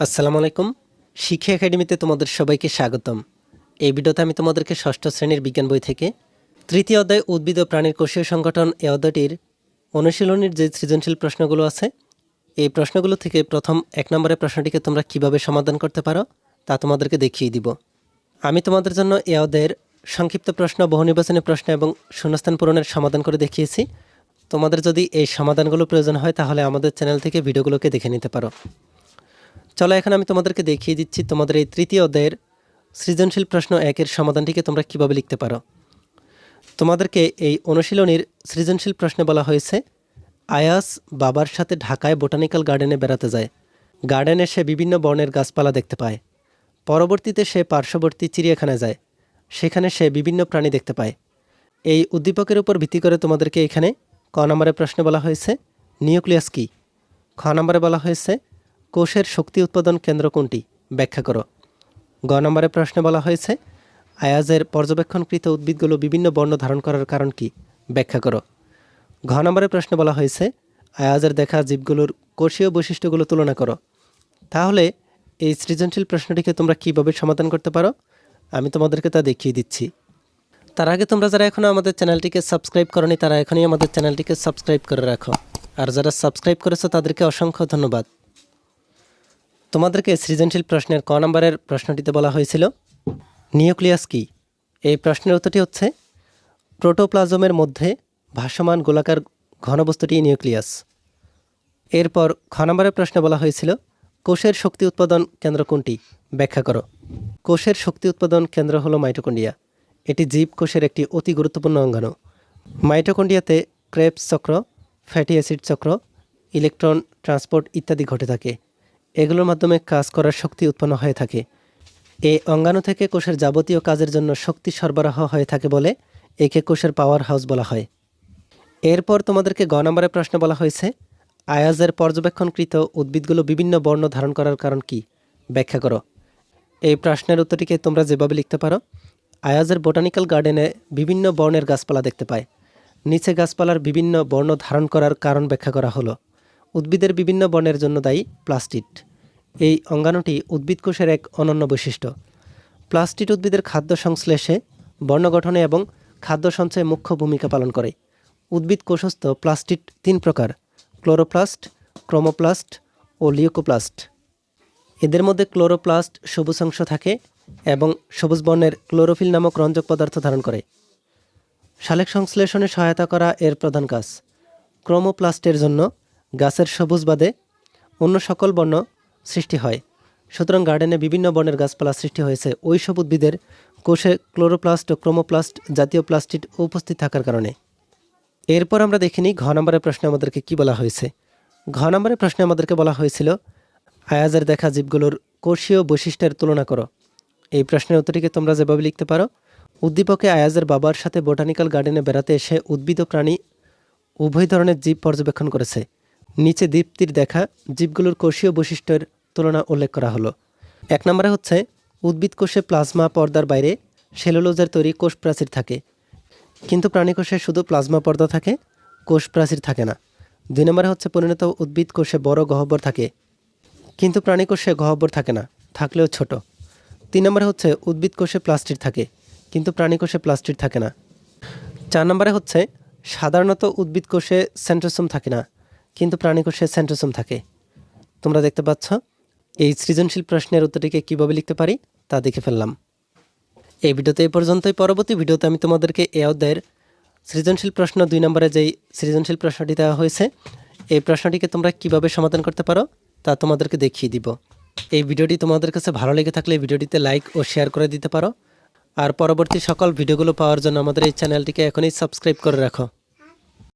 আসসালামু আলাইকুম। শিক্ষা একাডেমিতে তোমাদের সবাইকে স্বাগতম। এই ভিডিওতে আমি তোমাদেরকে ষষ্ঠ শ্রেণির বিজ্ঞান বই থেকে তৃতীয় অধ্যায় উদ্ভিদ ও প্রাণীর কোষীয় সংগঠন এ অধ্যায়টির অনুশীলনীর যে সৃজনশীল প্রশ্নগুলো আছে, এই প্রশ্নগুলো থেকে প্রথম এক নম্বরের প্রশ্নটিকে তোমরা কীভাবে সমাধান করতে পারো, তা তোমাদেরকে দেখিয়ে দিব। আমি তোমাদের জন্য এ অধ্যায়ের সংক্ষিপ্ত প্রশ্ন, বহু নির্বাচনী প্রশ্ন এবং শূন্যস্থান পূরণের সমাধান করে দেখিয়েছি। তোমাদের যদি এই সমাধানগুলো প্রয়োজন হয়, তাহলে আমাদের চ্যানেল থেকে ভিডিওগুলোকে দেখে নিতে পারো। চলো, এখন আমি তোমাদেরকে দেখিয়ে দিচ্ছি তোমাদের এই তৃতীয় অধ্যায়ের সৃজনশীল প্রশ্ন একের সমাধানটিকে তোমরা কীভাবে লিখতে পারো। তোমাদেরকে এই অনুশীলনীর সৃজনশীল প্রশ্নে বলা হয়েছে, আয়াস বাবার সাথে ঢাকায় বোটানিক্যাল গার্ডেনে বেড়াতে যায়। গার্ডেনে সে বিভিন্ন বর্ণের গাছপালা দেখতে পায়। পরবর্তীতে সে পার্শ্ববর্তী চিড়িয়াখানায় যায়। সেখানে সে বিভিন্ন প্রাণী দেখতে পায়। এই উদ্দীপকের উপর ভিত্তি করে তোমাদেরকে এখানে ক নম্বরের প্রশ্নে বলা হয়েছে, নিউক্লিয়াস কী? খ নম্বরে বলা হয়েছে কোষের শক্তি উৎপাদন কেন্দ্র কোনটি? ব্যাখ্যা করো। গ নম্বরের প্রশ্নে বলা হয়েছে, আয়াজের পর্যবেক্ষণকৃত উদ্ভিদগুলো বিভিন্ন বর্ণ ধারণ করার কারণ কি? ব্যাখ্যা করো। ঘ নম্বরের প্রশ্নে বলা হয়েছে, আয়াজের দেখা জীবগুলোর কোষীয় বৈশিষ্ট্যগুলো তুলনা করো। তাহলে এই সৃজনশীল প্রশ্নটিকে তোমরা কীভাবে সমাধান করতে পারো? আমি তোমাদেরকে তা দেখিয়ে দিচ্ছি। তার আগে তোমরা যারা এখনও আমাদের চ্যানেলটিকে সাবস্ক্রাইব করনি, তারা এখনই আমাদের চ্যানেলটিকে সাবস্ক্রাইব করে রাখো। আর যারা সাবস্ক্রাইব করেছ, তাদেরকে অসংখ্য ধন্যবাদ। তোমাদেরকে সৃজনশীল প্রশ্নের ক নম্বরের প্রশ্নটিতে বলা হয়েছিল, নিউক্লিয়াস কি? এই প্রশ্নের উত্তরটি হচ্ছে, প্রোটোপ্লাজমের মধ্যে ভাসমান গোলাকার ঘনবস্তুটি নিউক্লিয়াস। এরপর খ নম্বরের প্রশ্নে বলা হয়েছিল, কোষের শক্তি উৎপাদন কেন্দ্র কোনটি? ব্যাখ্যা করো। কোষের শক্তি উৎপাদন কেন্দ্র হলো মাইটোকন্ডিয়া এটি জীব কোষের একটি অতি গুরুত্বপূর্ণ অঙ্গাণু। মাইটোকন্ডিয়াতে ক্রেপস চক্র, ফ্যাটি অ্যাসিড চক্র, ইলেকট্রন ট্রান্সপোর্ট ইত্যাদি ঘটে থাকে। এগুলোর মাধ্যমে কাজ করার শক্তি উৎপন্ন হয়ে থাকে। এই অঙ্গাণু থেকে কোষের যাবতীয় কাজের জন্য শক্তি সরবরাহ হয়ে থাকে বলে একে কোষের পাওয়ার হাউস বলা হয়। এরপর তোমাদেরকে গ নম্বরের প্রশ্ন বলা হয়েছে, আয়াজের পর্যবেক্ষণকৃত উদ্ভিদগুলো বিভিন্ন বর্ণ ধারণ করার কারণ কি? ব্যাখ্যা করো। এই প্রশ্নের উত্তরটিকে তোমরা যেভাবে লিখতে পারো, আয়াজের বোটানিক্যাল গার্ডেনে বিভিন্ন বর্ণের গাছপালা দেখতে পায়। নিচে গাছপালার বিভিন্ন বর্ণ ধারণ করার কারণ ব্যাখ্যা করা হলো। উদ্ভিদের বিভিন্ন বর্ণের জন্য দায়ী প্লাস্টিড। এই অঙ্গাণুটি উদ্ভিদ কোষের এক অনন্য বৈশিষ্ট্য। প্লাস্টিড উদ্ভিদের খাদ্য সংশ্লেষে, বর্ণ গঠনে এবং খাদ্য সঞ্চয়ে মুখ্য ভূমিকা পালন করে। উদ্ভিদ কোষস্থ প্লাস্টিড তিন প্রকার, ক্লোরোপ্লাস্ট, ক্রোমোপ্লাস্ট ও লিওকোপ্লাস্ট এদের মধ্যে ক্লোরোপ্লাস্ট সবুজ অংশ থাকে এবং সবুজ বর্ণের ক্লোরোফিল নামক রঞ্জক পদার্থ ধারণ করে। সালেক সংশ্লেষণে সহায়তা করা এর প্রধান কাজ। ক্রোমোপ্লাস্টের জন্য গাছের সবুজ বাদে অন্য সকল বর্ণ সৃষ্টি হয়। সুতরাং গার্ডেনে বিভিন্ন বর্ণের গাছপালা সৃষ্টি হয়েছে। ওই সব উদ্ভিদের কোষে ক্লোরোপ্লাস্ট ও ক্রোমোপ্লাস্ট জাতীয় প্লাস্টিড উপস্থিত থাকার কারণে। এরপর আমরা দেখিনি ঘ নম্বরের প্রশ্নে আমাদেরকে কি বলা হয়েছে। ঘ নম্বরের প্রশ্নে আমাদেরকে বলা হয়েছিল, আয়াজের দেখা জীবগুলোর কোষীয় বৈশিষ্ট্যের তুলনা করো। এই প্রশ্নের উত্তরটিকে তোমরা যেভাবে লিখতে পারো, উদ্দীপকে আয়াজের বাবার সাথে বোটানিক্যাল গার্ডেনে বেড়াতে এসে উদ্ভিদ প্রাণী উভয় ধরনের জীব পর্যবেক্ষণ করেছে। নিচে দীপ্তির দেখা জীবগুলোর কোষীয় বৈশিষ্ট্যের তুলনা উল্লেখ করা হলো। এক নম্বরে হচ্ছে, উদ্ভিদ কোষে প্লাজমা পর্দার বাইরে সেলুলোজের তৈরি কোষ প্রাচীর থাকে। কিন্তু প্রাণী কোষে শুধু প্লাজমা পর্দা থাকে কোষ প্রাচীর থাকে না। দুই নম্বরে হচ্ছে, পরিণত উদ্ভিদ কোষে বড় গহ্বর থাকে। কিন্তু প্রাণী কোষে গহ্বর থাকে না, থাকলেও ছোট। তিন নম্বরে হচ্ছে, উদ্ভিদ কোষে প্লাস্টিক থাকে, কিন্তু প্রাণী কোষে প্লাস্টিক থাকে না। চার নম্বরে হচ্ছে, সাধারণত উদ্ভিদ কোষে সেন্ট্রোসোম থাকে না কিন্তু প্রাণী কোষে সেন্ট্রোসোম থাকে। তোমরা দেখতে পাচ্ছ, এই সৃজনশীল প্রশ্নের উত্তরটিকে কীভাবে লিখতে পারি তা দেখে ফেললাম। এই ভিডিওতে এই পর্যন্তই। পরবর্তী ভিডিওতে আমি তোমাদেরকে এ অধ্যায়ের সৃজনশীল প্রশ্ন, দুই নম্বরে যেই সৃজনশীল প্রশ্নটি দেওয়া হয়েছে, এই প্রশ্নটিকে তোমরা কীভাবে সমাধান করতে পারো তা তোমাদেরকে দেখিয়ে দিব। এই ভিডিওটি তোমাদের কাছে ভালো লেগে থাকলে ভিডিওটিতে লাইক ও শেয়ার করে দিতে পারো। আর পরবর্তী সকল ভিডিওগুলো পাওয়ার জন্য আমাদের এই চ্যানেলটিকে এখনই সাবস্ক্রাইব করে রাখো।